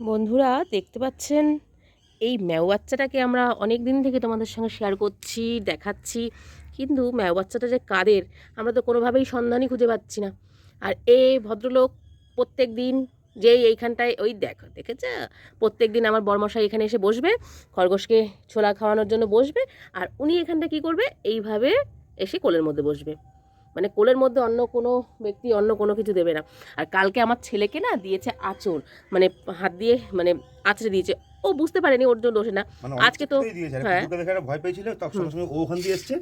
বন্ধুরা, দেখতে পাচ্ছেন? এই ম্যাও বাচ্চাটাকে আমরা অনেক দিন থেকে তোমাদের সঙ্গে শেয়ার করছি, দেখাচ্ছি। কিন্তু ম্যাও বাচ্চাটা যে কাদের, আমরা তো কোনোভাবেই সন্ধানই খুঁজে পাচ্ছি না। আর এ ভদ্রলোক প্রত্যেক দিন যেই এইখানটায়, ওই দেখো, দেখেছে? প্রত্যেক দিন আমার বরমশাই এখানে এসে বসবে, খরগোশকে ছোলা খাওয়ানোর জন্য বসবে, আর উনি এখানটা কি করবে? এইভাবে এসে কোলের মধ্যে বসবে। মানে কোলের মধ্যে অন্য কোনো ব্যক্তি অন্য কোনো কিছু দেবে না। আর কালকে আমার ছেলেকে না দিয়েছে আঁচড় মানে হাত দিয়ে মানে আঁচড়ে দিয়েছে। ও বুঝতে পারেনি ওর জন্য দোষে না। মানে আজকে তো- আর হ্যাঁ। ভয় পেয়েছিল তখন সঙ্গে সঙ্গে ও ওখান দিয়ে এসছে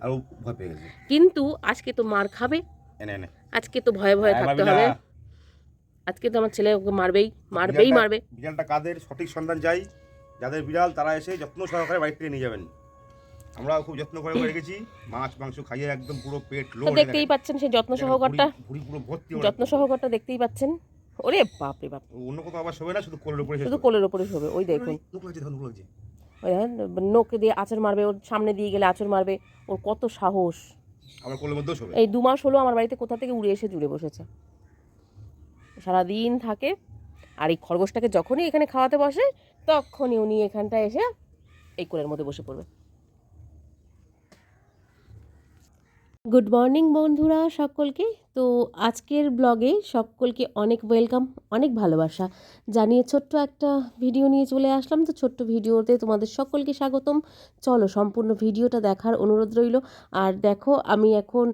আর ও ভয় পেয়ে গেছে। কিন্তু আজকে তো মার খাবে। আজকে তো ভয়ে ভয়ে থাকতে হবে। আজকে তো আমার ছেলে ওকে মারবেই মারবেই মারবে। বিড়ালটা কাদের সঠিক সন্ধান চাই? যাদের বিড়াল তারা এসে যত্ন সহকারে বাড়ি থেকে নিয়ে যাবেন। আমরা খুব যত্ন করে করে রেখেছি মাছ মাংস খাইয়ে একদম পুরো পেট লোড দেখতেই পাচ্ছেন সেই যত্ন সহকারটা? ভুড়ি পুরো ভর্তি যত্ন সহকারটা দেখতেই পাচ্ছেন। ওরে বাপ রে বাপ। অন্য কোথাও আবার শোবে না শুধু কোলের উপরে শুধু কোলের ওপরে শোবে ওই দেখুন। নুক লাগছে দেখুন, নুক লাগছে ওই দেখেন নোকে দিয়ে আঁচড় মারবে ওর সামনে দিয়ে গেলে আঁচড় মারবে ওর কত সাহস। আবার কোলের মধ্যেও শোবে। এই দু মাস হলো আমার বাড়িতে কোথা থেকে উড়ে এসে জুড়ে বসেছে। সারাদিন থাকে আর এই খরগোশটাকে যখনই এখানে খাওয়াতে বসে তখনই উনি এখানটায় এসে এই কোলের মধ্যে বসে পড়বে। গুড মর্নিং বন্ধুরা সকলকে। তো আজকের ব্লগে সকলকে অনেক ওয়েলকাম অনেক ভালোবাসা। জানিয়ে ছোট্ট একটা ভিডিও নিয়ে চলে আসলাম। তো ছোট্ট ভিডিওতে তোমাদের সকলকে স্বাগতম। চলো সম্পূর্ণ ভিডিওটা দেখার অনুরোধ রইল। আর দেখো, আমি এখন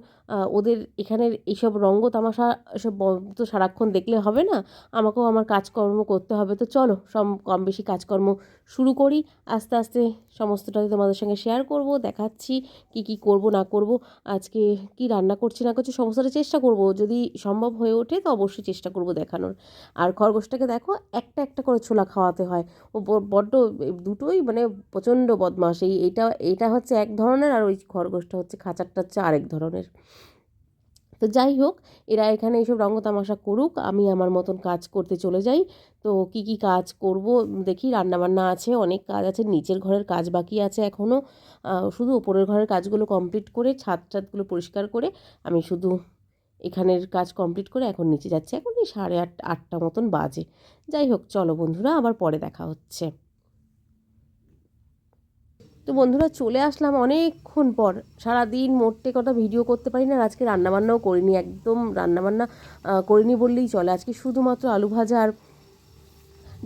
ওদের এখানের এইসব রঙ্গ তামাশা, এসব তো সারাক্ষণ দেখলে হবে না? আমাকেও আমার কাজকর্ম করতে হবে। তো চলো, সম, কম বেশি কাজকর্ম শুরু করি। আস্তে আস্তে সমস্তটাই তোমাদের সঙ্গে শেয়ার করব, দেখাচ্ছি কি কি করব, না করব। আজকে কি রান্না করছি, না করছি, সমস্তটা চেষ্টা করব। যদি সম্ভব হয়ে ওঠে তো অবশ্যই চেষ্টা করব দেখানোর। আর খরগোশটাকে দেখো, একটা একটা করে ছোলা খাওয়াতে হয়। ও বড্ড দুটোই মানে প্রচণ্ড বদমাস এই, এইটা এইটা হচ্ছে এক ধরনের আর ওই খরগোশটা হচ্ছে খাঁচারটা হচ্ছে আরেক ধরনের। তো যাই হোক, এরা এখানে এইসব রঙ্গ তামাশা করুক, আমি আমার মতন কাজ করতে চলে যাই। তো কি কি কাজ করব দেখি, রান্নাবান্না আছে, অনেক কাজ আছে, নিচের ঘরের কাজ বাকি আছে এখনও শুধু ওপরের ঘরের কাজগুলো কমপ্লিট করে ছাদ ছাদগুলো পরিষ্কার করে, আমি শুধু এখানের কাজ কমপ্লিট করে এখন নিচে যাচ্ছে। এখন এই সাড়ে আট, আটটা মতন বাজে। যাই হোক, চলো বন্ধুরা, আবার পরে দেখা হচ্ছে। তো বন্ধুরা, চলে আসলাম অনেকক্ষণ পর। সারাদিন মোটে কটা ভিডিও করতে পারি না আজকে রান্নাবান্নাও করিনি। একদম রান্নাবান্না করিনি বললেই চলে। আজকে শুধুমাত্র আলু ভাজা আর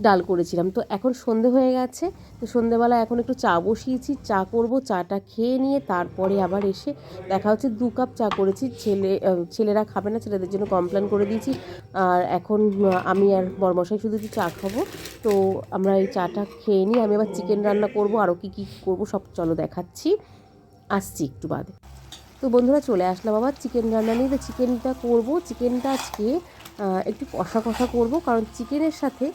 ডাল করেছিলাম। তো এখন সন্ধে হয়ে গেছে, তো সন্ধেবেলা এখন একটু চা বসিয়েছি, চা করব, চাটা খেয়ে নিয়ে তারপরে আবার এসে দেখা হচ্ছে দু কাপ চা করেছি। ছেলে ছেলেরা খাবে না, ছেলেদের জন্য কমপ্লেন করে দিয়েছি। আর এখন আমি আর বরমশাই শুধু চা খাব। তো আমরা এই চাটা খেয়ে নিই আমি আবার চিকেন রান্না করব, আরও কী কী করব সব চলো দেখাচ্ছি। আসছি একটু বাদে। তো বন্ধুরা চলে আসলাম আবার চিকেন রান্না নিয়ে। তো চিকেনটা করব, চিকেনটা আজকে একটু কষা কষা করব, কারণ চিকেনের সাথে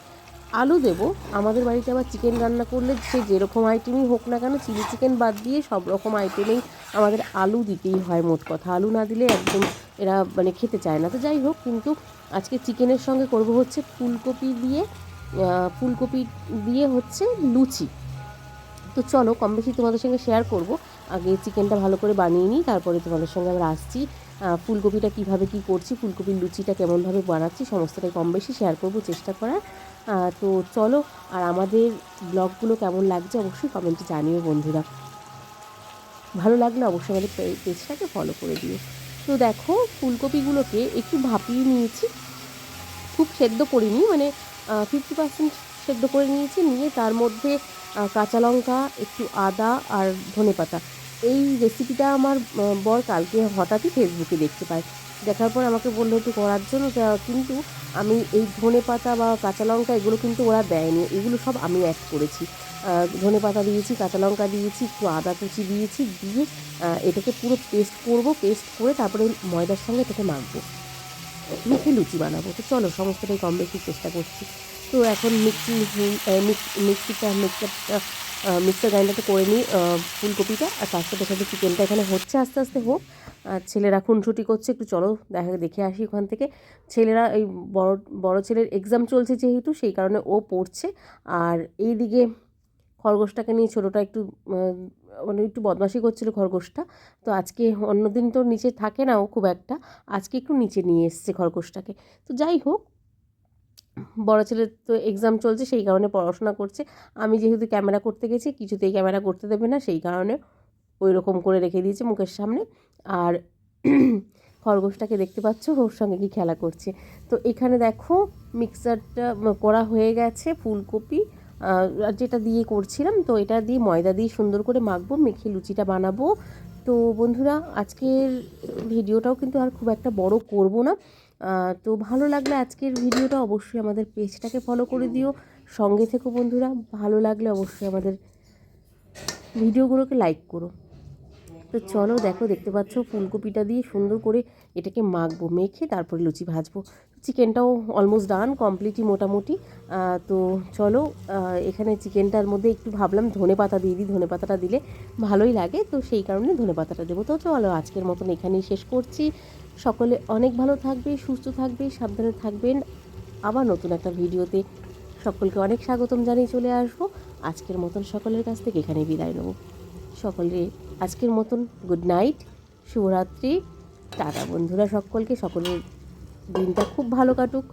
আলু দেব। আমাদের বাড়িতে আবার চিকেন রান্না করলে সে যেরকম আইটেমই হোক না কেন চিলি চিকেন বাদ দিয়ে সব রকম আইটেমেই আমাদের আলু দিতেই হয় মোট কথা। আলু না দিলে একদম এরা মানে খেতে চায় না। তো যাই হোক, কিন্তু আজকে চিকেনের সঙ্গে করব হচ্ছে ফুলকপি দিয়ে ফুলকপি দিয়ে হচ্ছে লুচি। তো চলো কম বেশি তোমাদের সঙ্গে শেয়ার করব। আগে চিকেনটা ভালো করে বানিয়ে নিই, তারপরে তোমাদের সঙ্গে আমরা আসছি। ফুলকপিটা কীভাবে কি করছি, ফুলকপির লুচিটা কেমনভাবে বানাচ্ছি, সমস্তটাই কম বেশি শেয়ার করব চেষ্টা করার। তো চলো, আর আমাদের ব্লগগুলো কেমন লাগছে অবশ্যই কমেন্টে জানিও বন্ধুরা। ভালো লাগলে অবশ্যই আমাদের পেজটাকে ফলো করে দিও। তো দেখো, ফুলকপিগুলোকে একটু ভাপিয়ে নিয়েছি। খুব সেদ্ধ করিনি মানে ফিফটি পার্সেন্ট সেদ্ধ করে নিয়েছি। নিয়ে তার মধ্যে কাঁচা লঙ্কা, একটু আদা আর ধনেপাতা। এই রেসিপিটা আমার বর কালকে হঠাৎই ফেসবুকে দেখতে পায়। দেখার পর আমাকে বলল, একটু করার জন্য কিন্তু আমি এই ধনেপাতা বা কাঁচা লঙ্কা এগুলো কিন্তু ওরা দেয়নি। এগুলো সব আমি অ্যাড করেছি। ধনে পাতা দিয়েছি, কাঁচা লঙ্কা দিয়েছি, একটু আদা কুচি দিয়েছি, দিয়ে এটাকে পুরো পেস্ট করব পেস্ট করে তারপরে ময়দার সঙ্গে এটাকে মাখবো। মেখে লুচি বানাবো। তো চলো, সমস্তটাই কম বেশি চেষ্টা করছি। তো এখন মিক্সি মিক্সিটা মিক্সারটা মিক্সার গ্রাইন্ডারটা করে নিই ফুলকপিটা আর তার সাথে সাথে চিকেনটা এখানে হচ্ছে আস্তে আস্তে হোক। আর ছেলেরা খুনসুটি করছে, একটু চলো দেখা দেখে আসি ওখান থেকে। ছেলেরা এই বড় বড় ছেলের এক্সাম চলছে যেহেতু, সেই কারণে ও পড়ছে। আর এই দিকে খরগোশটাকে নিয়ে ছোটোটা একটু মানে একটু বদমাশি করছিল খরগোশটা। তো আজকে অন্যদিন তো নিচে থাকে না ও খুব একটা, আজকে একটু নিচে নিয়ে এসছে খরগোশটাকে। তো যাই হোক বড় ছেলের তো এক্সাম চলছে, সেই কারণে পড়াশোনা করছে। আমি যেহেতু ক্যামেরা করতে গেছি, কিছুতেই ক্যামেরা করতে দেবে না, সেই কারণে ওই রকম করে রেখে দিয়েছে মুখের সামনে। আর খরগোশটাকে দেখতে পাচ্ছ, ওর সঙ্গে কি খেলা করছে। তো এখানে দেখো মিক্সারটা করা হয়ে গেছে ফুলকপি। আর যেটা দিয়ে করছিলাম, তো এটা দিয়ে ময়দা দিয়ে সুন্দর করে মাখবো, মেখে লুচিটা বানাবো। তো বন্ধুরা, আজকের ভিডিওটাও কিন্তু আর খুব একটা বড় করব না। তো ভালো লাগলে আজকের ভিডিওটা অবশ্যই আমাদের পেজটাকে ফলো করে দিও। সঙ্গে থেকো বন্ধুরা, ভালো লাগলে অবশ্যই আমাদের ভিডিওগুলোকে লাইক করো। তো চলো দেখো, দেখতে পাচ্ছ ফুলকপিটা দিয়ে সুন্দর করে এটাকে মাখবো, মেখে তারপরে লুচি ভাজবো। চিকেনটাও অলমোস্ট ডান কমপ্লিটই মোটামুটি। তো চলো এখানে চিকেনটার মধ্যে একটু ভাবলাম ধনে পাতা দিয়ে দিই, ধনে পাতাটা দিলে ভালোই লাগে। তো সেই কারণে ধনে পাতাটা দেবো। তো চলো, আজকের মতন এখানেই শেষ করছি। সকলে অনেক ভালো থাকবে, সুস্থ থাকবে, সাবধানে থাকবেন। আবার নতুন একটা ভিডিওতে সকলকে অনেক স্বাগতম জানিয়ে চলে আসব। আজকের মতন সকলের কাছ থেকে এখানেই বিদায় নেব। সকলে আজকের মতন গুড নাইট শুভরাত্রি। টাটা বন্ধুরা সকলকে সকলের দিনটা খুব ভালো কাটুক।